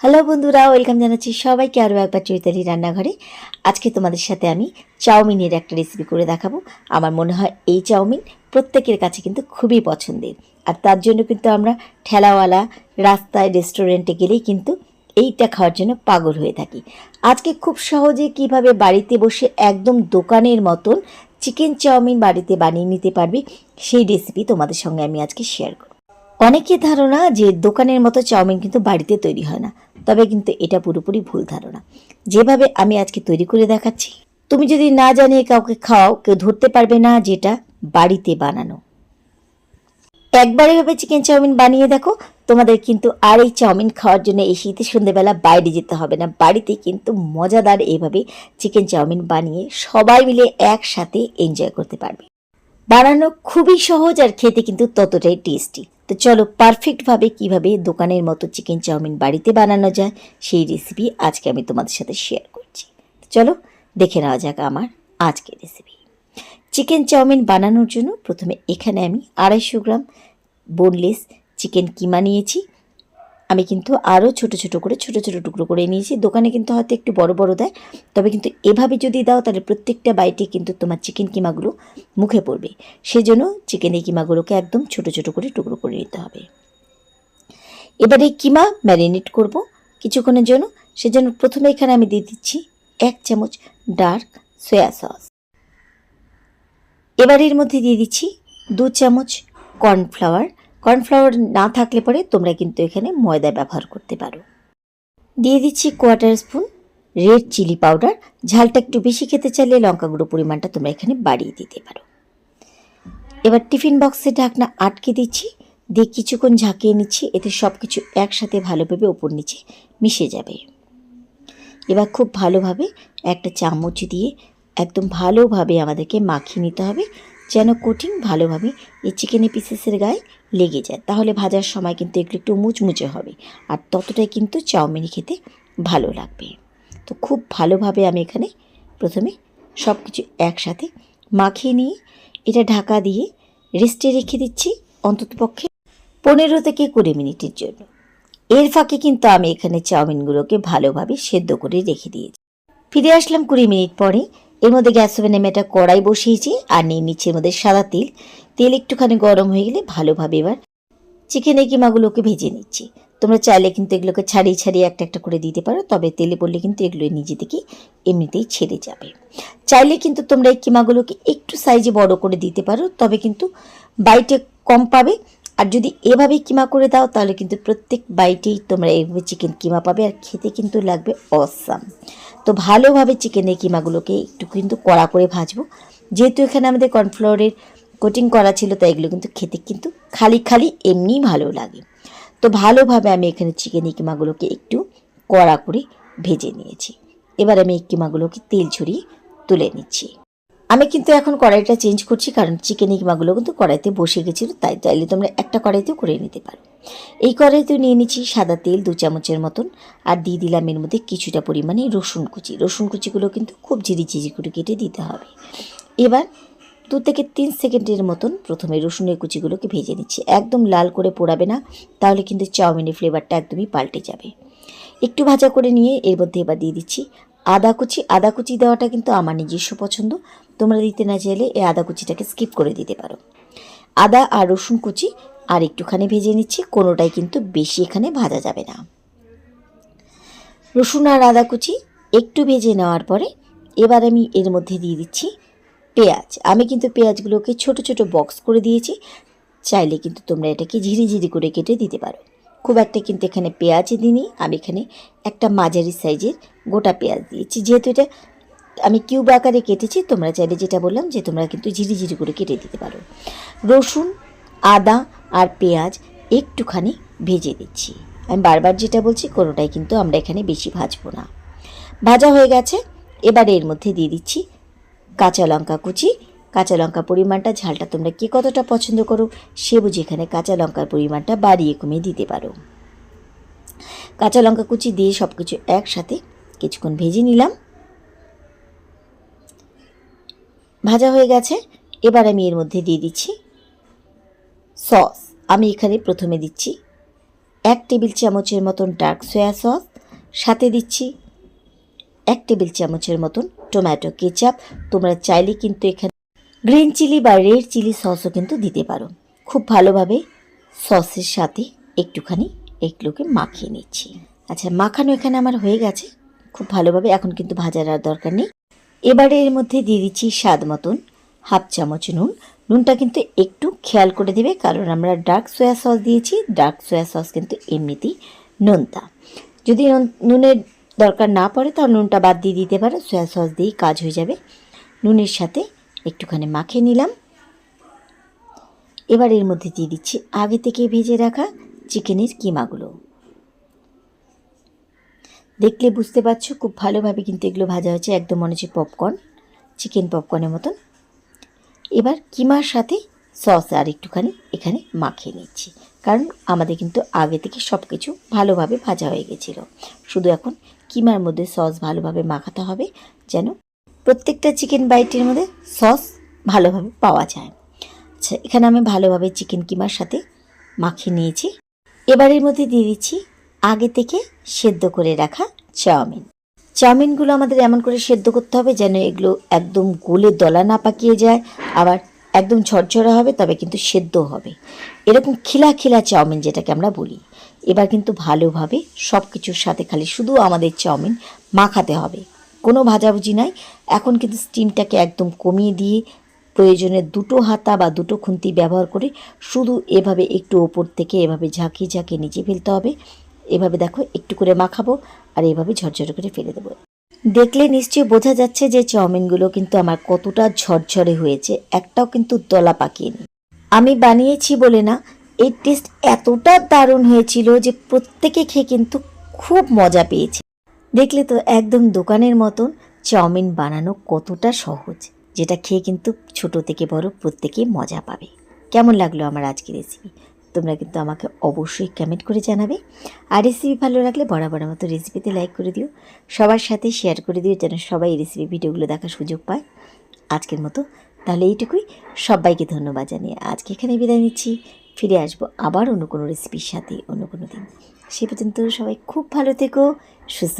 Hello বন্ধুরা welcome জানাচ্ছি সবাইকে আরও একবার চৈতালি রান্নাঘরে। আজকে তোমাদের সাথে আমি চাউমিনের একটা রেসিপি করে দেখাবো। আমার মনে হয় এই চাউমিন প্রত্যেকের কাছে কিন্তু খুবই পছন্দের। আর তার জন্য কিন্তু আমরা ঠেলাওয়ালা রাস্তায় রেস্টুরেন্টে গেলেই কিন্তু এইটা খাওয়ার জন্য পাগল হয়ে থাকি। আজকে খুব সহজে কীভাবে বাড়িতে বসে একদম দোকানের মতন চিকেন চাউমিন বাড়িতে বানিয়ে নিতে পারবে সেই রেসিপি তোমাদের সঙ্গে আমি আজকে শেয়ার করব। অনেকের ধারণা যে দোকানের মতো চাউমিন কিন্তু বাড়িতে তৈরি হয় না। তবে কিন্তু এটা পুরোপুরি ভুল ধারণা। যেভাবে আমি আজকে তৈরি করে দেখাচ্ছি, তুমি যদি না জানিয়ে কাউকে খাও কেউ ধরতে পারবে না যেটা বাড়িতে বানানো। একবার এভাবে চিকেন চাউমিন বানিয়ে দেখো, তোমাদের কিন্তু আর এই চাউমিন খাওয়ার জন্য এই শীতের সন্ধ্যেবেলা বাইরে যেতে হবে না। বাড়িতে কিন্তু মজাদার এইভাবে চিকেন চাউমিন বানিয়ে সবাই মিলে একসাথে এনজয় করতে পারবে। বানানো খুবই সহজ আর খেতে কিন্তু ততটাই টেস্টি তো চলো পারফেক্টভাবে কীভাবে দোকানের মতো চিকেন চাউমিন বাড়িতে বানানো যায়, সেই রেসিপি আজকে আমি তোমাদের সাথে শেয়ার করছি। চলো দেখে নেওয়া যাক আমার আজকের রেসিপি চিকেন চাউমিন বানানোর জন্য প্রথমে এখানে আমি আড়াইশো গ্রাম বোনলেস চিকেন কিমা নিয়েছি আমি কিন্তু আরও ছোট ছোট করে, ছোট ছোট টুকরো করে নিয়েছি। দোকানে কিন্তু হয়তো একটু বড় বড় দেয়, তবে কিন্তু এভাবে যদি দাও, তাহলে প্রত্যেকটা বাইটে কিন্তু তোমার চিকেন কিমাগুলো মুখে পড়বে। সেজন্য চিকেনের কিমাগুলোকে একদম ছোট ছোট করে টুকরো করে নিতে হবে। এবারে কিমা ম্যারিনেট করব কিছুক্ষণের জন্য। সেজন্য প্রথমে এখানে আমি দিয়ে দিচ্ছি এক চামচ ডার্ক সয়া সস এবার এর মধ্যে দিয়ে দিচ্ছি দু চামচ কর্নফ্লাওয়ার কর্নফ্লাওয়ার না থাকলে পরে তোমরা কিন্তু এখানে ময়দা ব্যবহার করতে পারো। দিয়ে দিচ্ছি quarter spoon, red chilli powder. ঝালটা একটু বেশি খেতে চাইলে লঙ্কা গুঁড়ো পরিমাণটা তোমরা এখানে বাড়িয়ে দিতে পারো। এবার টিফিন বক্সে ঢাকনা আটকে দিচ্ছি। দিয়ে কিছুক্ষণ ঝাঁকিয়ে নিচ্ছি, এতে সব কিছু একসাথে ভালোভাবে ওপর নিচে মিশে যাবে। এবার খুব ভালোভাবে একটা চামচ দিয়ে একদম ভালোভাবে আমাদেরকে মাখিয়ে নিতে হবে। যেন কোটিং ভালোভাবে এই চিকেনের পিসেসের গায়ে লেগে যায়। তাহলে ভাজার সময় কিন্তু এগুলো একটু মুচমুচে হবে। আর ততটাই কিন্তু চাউমিন খেতে ভালো লাগবে। তো খুব ভালোভাবে আমি এখানে প্রথমে সব কিছু একসাথে মাখিয়ে নিয়ে এটা ঢাকা দিয়ে রেস্টে রেখে দিচ্ছি অন্ততপক্ষে পনেরো থেকে কুড়ি মিনিটের জন্য। এর ফাঁকে কিন্তু আমি এখানে চাউমিনগুলোকে ভালোভাবে সেদ্ধ করে রেখে দিয়েছি। ফিরে আসলাম কুড়ি মিনিট পরে এর মধ্যে গ্যাস ওভেনে আমি একটা কড়াই বসিয়েছি আর নিয়ে নিচ্ছি এর মধ্যে সাদা তেল। তেল একটুখানি গরম হয়ে গেলে ভালোভাবে এবার চিকেনের কিমাগুলোকে ভেজে নিচ্ছি। তোমরা চাইলে কিন্তু এগুলোকে ছাড়িয়ে ছাড়িয়ে একটা একটা করে দিতে পারো, তবে তেলে পড়লে কিন্তু এগুলো নিজে থেকে এমনিতেই ছেড়ে যাবে। চাইলে কিন্তু তোমরা এই কিমাগুলোকে একটু সাইজে বড় করে দিতে পারো, তবে কিন্তু বাইটে কম পাবে। আর যদি এভাবে কিমা করে দাও, তাহলে কিন্তু প্রত্যেক বাইটেই তোমরা এইভাবে চিকেন কিমা পাবে আর খেতে কিন্তু লাগবে অসাম। তো ভালোভাবে চিকেনের কিমাগুলোকে একটু কিন্তু কড়া করে ভাজবো। যেহেতু এখানে আমাদের কর্নফ্লাওয়ারের কোটিং করা ছিল, তাই এগুলো কিন্তু খেতে কিন্তু খালি খালি এমনি ভালো লাগে। তো ভালোভাবে আমি এখানে চিকেনের কিমাগুলোকে একটু কড়া করে ভেজে নিয়েছি। এবার আমি এই কিমাগুলোকে তেল ছড়িয়ে তুলে নিচ্ছি। আমি কিন্তু এখন কড়াইটা চেঞ্জ করছি, কারণ চিকেন কিমাগুলো কিন্তু কড়াইতে বসে গেছিল, তাই চাইলে তোমরা একটা কড়াইতেও করে নিতে পারো। এই কড়াইতেও নিয়ে নিচ্ছি সাদা তেল দু চামচের মতন, আর দিয়ে দিলাম এর মধ্যে কিছুটা পরিমাণে রসুন কুচি। রসুন কুচিগুলো কিন্তু খুব ঝিরি ঝিরি করে কেটে দিতে হবে। এবার দু থেকে তিন সেকেন্ডের মতন প্রথমে রসুনের কুচিগুলোকে ভেজে নিচ্ছি। একদম লাল করে পোড়াবে না, তাহলে কিন্তু চাউমিনের ফ্লেভারটা একদমই পাল্টে যাবে। একটু ভাজা করে নিয়ে এর মধ্যে এবার দিয়ে দিচ্ছি আদা কুচি। আদা কুচি দেওয়াটা কিন্তু আমার নিজস্ব পছন্দ, তোমরা দিতে না চাইলে এই আদা কুচিটাকে স্কিপ করে দিতে পারো। আদা আর রসুন কুচি আর একটুখানি ভেজে নিচ্ছি, কোনোটাই কিন্তু বেশি এখানে ভাজা যাবে না। রসুন আর আদা কুচি একটু ভেজে নেওয়ার পরে এবার আমি এর মধ্যে দিয়ে দিচ্ছি পেঁয়াজ। আমি কিন্তু পেঁয়াজগুলোকে ছোট ছোট বক্স করে দিয়েছি, চাইলে কিন্তু তোমরা এটাকে ঝিরি ঝিরি করে কেটে দিতে পারো। খুব একটা কিন্তু এখানে পেঁয়াজ দিইনি, আমি এখানে একটা মাঝারি সাইজের গোটা পেঁয়াজ দিয়েছি। যেহেতু এটা আমি কিউব আকারে কেটেছি, তোমরা চাইলে যেটা বললাম যে তোমরা কিন্তু ঝিরি ঝিরি করে কেটে দিতে পারো। রসুন আদা আর পেঁয়াজ একটুখানি ভেজে দিচ্ছি। আমি বারবার যেটা বলছি, কোনোটাই কিন্তু আমরা এখানে বেশি ভাজবো না। ভাজা হয়ে গেছে। এবারে এর মধ্যে দিয়ে দিচ্ছি কাঁচা লঙ্কা কুচি। কাঁচা লঙ্কা পরিমাণটা, ঝালটা তোমরা কে কতটা পছন্দ করো, সে বুঝে এখানে কাঁচা লঙ্কার পরিমাণটা বাড়িয়ে কমিয়ে দিতে পারো। কাঁচা লঙ্কা কুচি দিয়ে সব কিছু একসাথে কিছুক্ষণ ভেজে নিলাম। ভাজা হয়ে গেছে। এবার আমি এর মধ্যে দিয়ে দিচ্ছি সস। আমি এখানে প্রথমে দিচ্ছি এক টেবিল চামচের মতন ডার্ক সয়া সস, সাথে দিচ্ছি এক টেবিল চামচের মতন টমেটো কেচাপ। তোমরা চাইলে কিন্তু এখানে গ্রিন চিলি বা রেড চিলি সসও কিন্তু দিতে পারো। খুব ভালোভাবে সসের সাথে একটুখানি এগুলোকে মাখিয়ে নিচ্ছি। আচ্ছা মাখানো এখানে আমার হয়ে গেছে। খুব ভালোভাবে এখন কিন্তু ভাজার আর দরকার নেই। এবারে এর মধ্যে দিয়ে দিচ্ছি স্বাদ মতন হাফ চামচ নুন নুনটা কিন্তু একটু খেয়াল করে দিবে, কারণ আমরা ডার্ক সয়া সস দিয়েছি, ডার্ক সয়া সস কিন্তু এমনিতেই নোনতা যদি নুন- নুনের দরকার না পড়ে তাহলে নুনটা বাদ দিয়ে দিতে পারো, সয়া সস দিয়েই কাজ হয়ে যাবে। নুনের সাথে একটুখানি মাখিয়ে নিলাম। এবার এর মধ্যে দিয়ে দিচ্ছি আগে থেকে ভেজে রাখা চিকেনের কিমাগুলো। দেখলে বুঝতে পারছ, খুব ভালোভাবে কিন্তু এগুলো ভাজা হচ্ছে একদম মনে হচ্ছে পপকর্ন চিকেন পপকর্নের মতন। এবার কিমার সাথে সস আর একটুখানি এখানে মাখিয়ে নিচ্ছি। কারণ আমাদের কিন্তু আগে থেকে সব কিছু ভালোভাবে ভাজা হয়ে গেছিল। শুধু এখন কিমার মধ্যে সস ভালোভাবে মাখাতে হবে যেন প্রত্যেকটা চিকেন বাইটের মধ্যে সস ভালোভাবে পাওয়া যায়। আচ্ছা এখানে আমি ভালোভাবে চিকেন কিমার সাথে মাখিয়ে নিয়েছি। এবারের মধ্যে দিয়ে দিচ্ছি আগে থেকে সেদ্ধ করে রাখা চাউমিন। চাউমিনগুলো আমাদের এমন করে সেদ্ধ করতে হবে যেন এগুলো একদম গোলে দলা না পাকিয়ে যায়, আবার একদম ঝরঝরা হবে, তবে কিন্তু সেদ্ধ হবে। এরকম খিলা খিলা চাউমিন যেটাকে আমরা বলি। এবার কিন্তু ভালোভাবে সব কিছুর সাথে খালি শুধু আমাদের চাউমিন মাখাতে হবে। কোনো ভাজাভুজি নাই। এখন কিন্তু স্টিমটাকে একদম কমিয়ে দিয়ে প্রয়োজনে দুটো হাতা বা দুটো খুন্তি ব্যবহার করে শুধু এভাবে একটু ওপর থেকে এভাবে ঝাঁকিয়ে ঝাঁকিয়ে নিচে ফেলতে হবে। এভাবে দেখো, একটু করে মাখাবো। আর এভাবে ঝরঝরে করে ফেলে দেবো। দেখলে নিশ্চয়ই বোঝা যাচ্ছে যে চাউমিনগুলো কিন্তু আমার কতটা ঝরঝরে হয়েছে, একটাও কিন্তু দলা পাকিয়েনি আমি বানিয়েছি বলে না এই টেস্ট এতটা দারুণ হয়েছিল যে প্রত্যেকে খেয়ে কিন্তু খুব মজা পেয়েছে। দেখলে তো একদম দোকানের মতন চাউমিন বানানো কতটা সহজ, যেটা খেয়ে কিন্তু ছোট থেকে বড় প্রত্যেকেই মজা পাবে। কেমন লাগল আমার আজকের রেসিপি তোমরা কিন্তু আমাকে অবশ্যই কমেন্ট করে জানাবে। আর রেসিপি ভালো লাগলে বরাবর মতো রেসিপিতে লাইক করে দিও। সবার সাথে শেয়ার করে দিও যেন সবাই রেসিপি ভিডিওগুলো দেখার সুযোগ পায়। আজকের মতো। তাহলে এইটুকুই। সবাইকে ধন্যবাদ জানিয়ে আজকে এখানে বিদায় নিচ্ছি। ফিরে আসব আবার অন্য কোনো রেসিপির সাথে অন্য কোনো দিন। সে পর্যন্ত সবাই খুব ভালো থেকো, সুস্থ